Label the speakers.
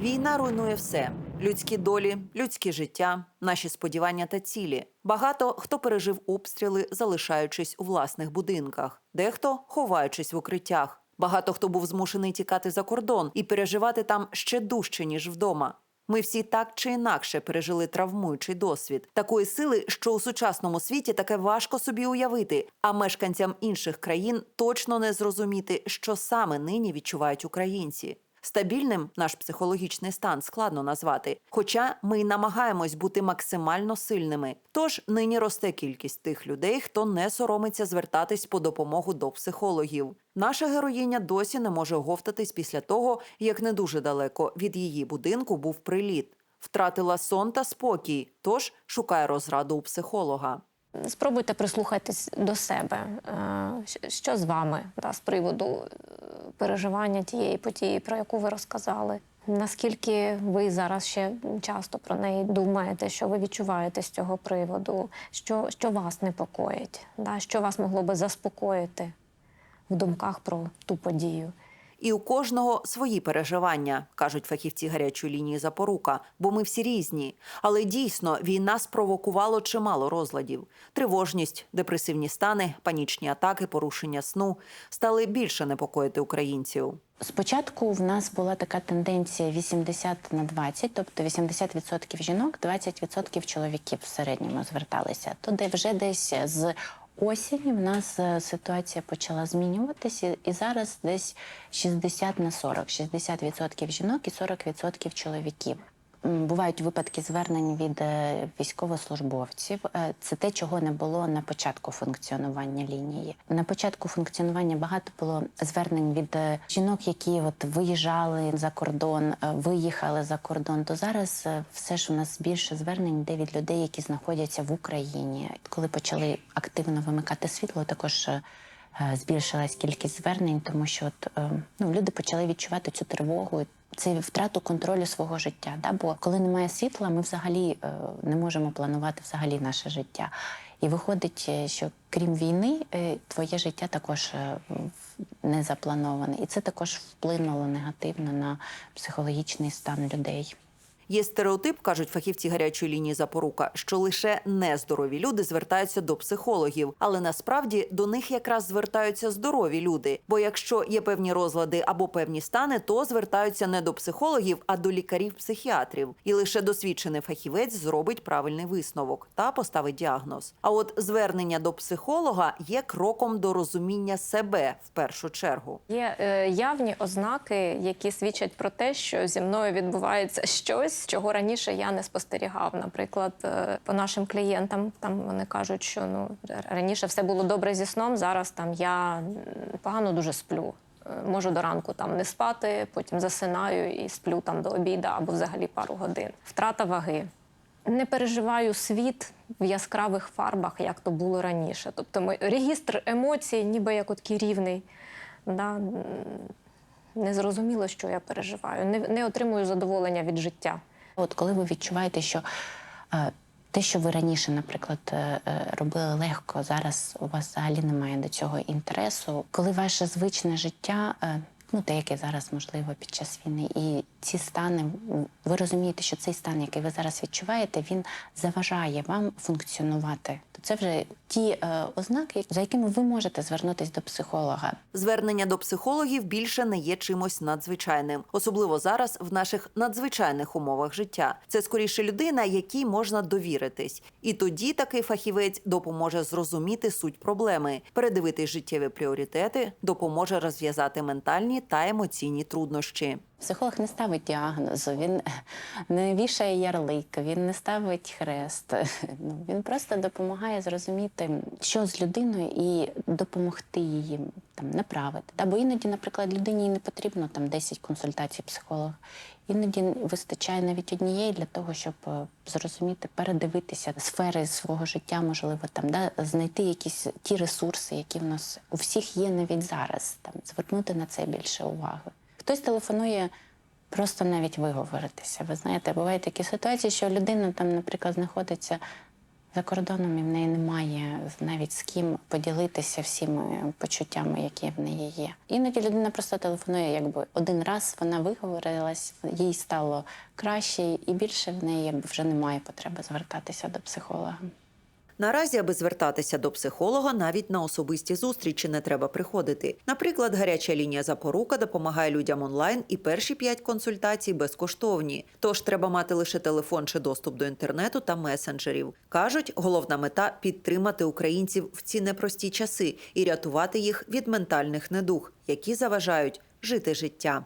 Speaker 1: Війна руйнує все: людські долі, людське життя, наші сподівання та цілі. Багато хто пережив обстріли, залишаючись у власних будинках, дехто ховаючись в укриттях. Багато хто був змушений тікати за кордон і переживати там ще дужче ніж вдома. Ми всі так чи інакше пережили травмуючий досвід такої сили, що у сучасному світі таке важко собі уявити. А мешканцям інших країн точно не зрозуміти, що саме нині відчувають українці. Стабільним наш психологічний стан складно назвати, хоча ми й намагаємось бути максимально сильними. Тож нині росте кількість тих людей, хто не соромиться звертатись по допомогу до психологів. Наша героїня досі не може оговтатись після того, як не дуже далеко від її будинку був приліт. Втратила сон та спокій, тож шукає розраду у психолога.
Speaker 2: Спробуйте прислухатись до себе, Е, що з вами да, з приводу е, переживання тієї події, про яку ви розказали. Наскільки ви зараз ще часто про неї думаєте, що ви відчуваєте з цього приводу, що, що вас непокоїть, да, що вас могло би заспокоїти в думках про ту подію?
Speaker 1: І у кожного свої переживання, кажуть фахівці гарячої лінії запорука, бо ми всі різні. Але дійсно війна спровокувала чимало розладів. Тривожність, депресивні стани, панічні атаки, порушення сну стали більше непокоїти українців.
Speaker 3: Спочатку в нас була така тенденція 80 на 20, тобто 80% жінок, 20% чоловіків в середньому зверталися. То де вже десь з осені в нас е, ситуація почала змінюватися, і зараз десь 60 на 40, 60% жінок і 40% чоловіків. Бувають випадки звернень від е, військовослужбовців. Е, Це те, чого не було на початку функціонування лінії. На початку функціонування багато було звернень від е, жінок, які от виїжджали за кордон, виїхали за кордон. То зараз все ж у нас більше звернень йде від людей, які знаходяться в Україні. Коли почали активно вимикати світло, також. Е, Збільшилась кількість звернень, тому що от, е, ну, люди почали відчувати цю тривогу, це втрату контролю свого життя. Да? Бо коли немає світла, ми взагалі е, не можемо планувати взагалі наше життя. І виходить, що крім війни, твоє життя також не заплановане. І це також вплинуло негативно на психологічний стан людей.
Speaker 1: Є стереотип, кажуть фахівці гарячої лінії запорука, що лише нездорові люди звертаються до психологів, але насправді до них якраз звертаються здорові люди. Бо якщо є певні розлади або певні стани, то звертаються не до психологів, а до лікарів-психіатрів. І лише досвідчений фахівець зробить правильний висновок та поставить діагноз. А от звернення до психолога є кроком до розуміння себе в першу чергу.
Speaker 2: Є е, явні ознаки, які свідчать про те, що зі мною відбувається щось, чого раніше я не спостерігав. Наприклад, е, по нашим клієнтам там вони кажуть, що ну раніше все було добре зі сном. Зараз там я погано дуже сплю. Е, Можу до ранку там не спати, потім засинаю і сплю там до обіда або взагалі пару годин. Втрата ваги. Не переживаю світ в яскравих фарбах, як то було раніше. Тобто мой регістр емоцій, ніби як такий рівний. Да? Не зрозуміло, що я переживаю. Не, не отримую задоволення від життя.
Speaker 3: От коли ви відчуваєте, що е, те, що ви раніше, наприклад, е, е, робили легко, зараз у вас взагалі немає до цього інтересу. Коли ваше звичне життя, ну те, яке зараз можливо під час війни, і ці стани, ви розумієте, що цей стан, який ви зараз відчуваєте, він заважає вам функціонувати. То це вже ті е, ознаки, за якими ви можете звернутися до психолога.
Speaker 1: Звернення до психологів більше не є чимось надзвичайним, особливо зараз в наших надзвичайних умовах життя. Це скоріше людина, якій можна довіритись, і тоді такий фахівець допоможе зрозуміти суть проблеми, передивити життєві пріоритети, допоможе розв'язати ментальні та емоційні труднощі.
Speaker 3: Психолог не ставить діагнозу, він не вішає ярлик, він не ставить хрест. Ну, він просто допомагає зрозуміти, що з людиною, і допомогти її там направити. Та, бо іноді, наприклад, людині не потрібно там 10 консультацій психолога. Іноді вистачає навіть однієї для того, щоб е, зрозуміти, передивитися сфери свого життя, можливо, там да, знайти якісь ті ресурси, які в нас у всіх є навіть зараз. Там звернути на це більше уваги. Хтось телефонує просто навіть виговоритися. Ви знаєте, бувають такі ситуації, що людина там, наприклад, знаходиться За кордоном і в неї немає навіть з ким поділитися всіми почуттями, які в неї є. Іноді людина просто телефонує, якби один раз вона виговорилась, їй стало краще, і більше в неї якби вже немає потреби звертатися до психолога.
Speaker 1: Наразі, аби звертатися до психолога, навіть на особисті зустрічі не треба приходити. Наприклад, гаряча лінія запорука допомагає людям онлайн, і перші п'ять консультацій безкоштовні. Тож треба мати лише телефон чи доступ до інтернету та месенджерів. кажуть, головна мета підтримати українців в ці непрості часи і рятувати їх від ментальних недуг, які заважають жити життя.